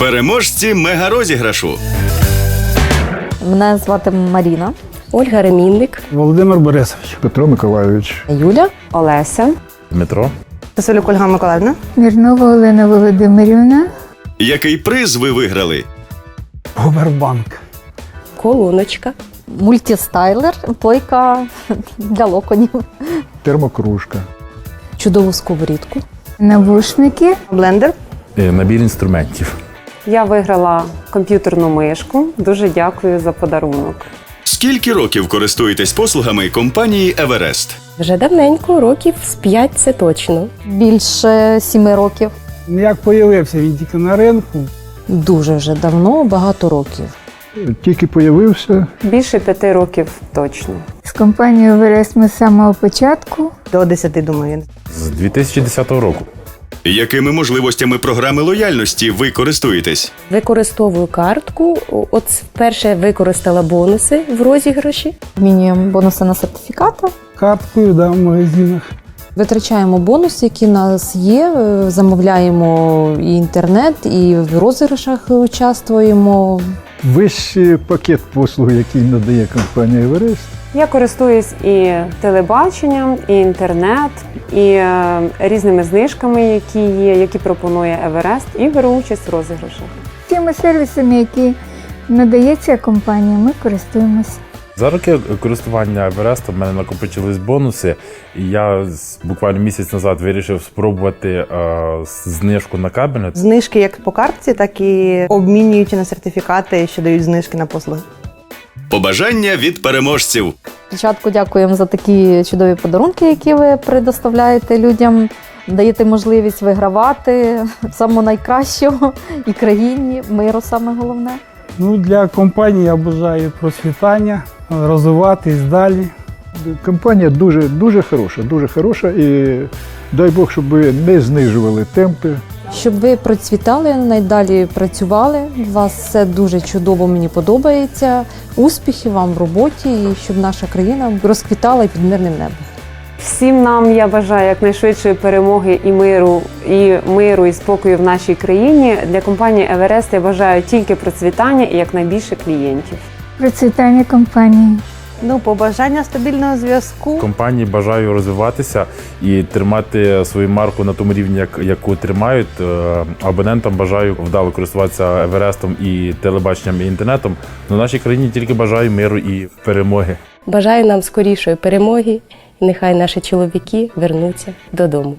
Переможці мегарозіграшу. Мене звати Маріна. Ольга Ремінник, Володимир Борисович. Петро Миколайович. Юля. Олеся, Дмитро. Василюк Ольга Миколаївна, Мірнова Олена Володимирівна. Який приз ви виграли? Губербанк. Колоночка, Мультістайлер, плойка для локонів. Термокружка. Чудову сковорідку. Навушники. блендер. Е, Набір інструментів. Я виграла комп'ютерну мишку. Дуже дякую за подарунок. Скільки років користуєтесь послугами компанії Еверест? Вже давненько, років з 5 це точно. Більше сіми років. Як появився він тільки на ринку, Дуже вже давно, багато років. Тільки появився, Більше п'яти років точно. З компанією Верес ми з самого початку. До 10, думаю. З 2010 року. Якими можливостями програми лояльності ви користуєтесь? Використовую картку. От вперше використала бонуси в розіграші. Обмінюємо бонуси на сертифікати. карткою да, в магазинах. Витрачаємо бонуси, які в нас є. е, Замовляємо і інтернет, і в розіграшах участвуємо. Вищий пакет послуг, який надає компанія Еверест. Я користуюсь і телебаченням, і інтернет, і е, різними знижками, які є, які пропонує Еверест, і беру участь в розіграшах. Тими сервісами, які надається компанія, ми користуємося. За роки користування Еверестом в мене накопичились бонуси, і я буквально місяць назад вирішив спробувати е, знижку на кабінет. Знижки як по картці, так і обмінюючи на сертифікати, що дають знижки на послуги. Побажання від переможців. Спочатку дякуємо за такі чудові подарунки, які ви предоставляєте людям. Даєте можливість вигравати самого найкращого і країні, миру саме головне. Ну, для компанії я бажаю процвітання, розвиватись далі. Компанія дуже, дуже хороша, дуже хороша і дай Бог, щоб ви не знижували темпи. Щоб ви процвітали, найдалі працювали. У вас все дуже чудово, мені подобається. Успіхів вам в роботі і щоб наша країна розквітала під мирним небом. Всім нам я бажаю якнайшвидшої перемоги і миру, і миру, і спокою в нашій країні. Для компанії Еверест я бажаю тільки процвітання і якнайбільше клієнтів. Процвітання компанії. Ну, побажання стабільного зв'язку. Компанії бажаю розвиватися і тримати свою марку на тому рівні, як, яку тримають. Е, Абонентам бажаю вдало користуватися Еверестом і телебаченням і інтернетом. На нашій країні тільки бажаю миру і перемоги. Бажаю нам скорішої перемоги. і Нехай наші чоловіки вернуться додому.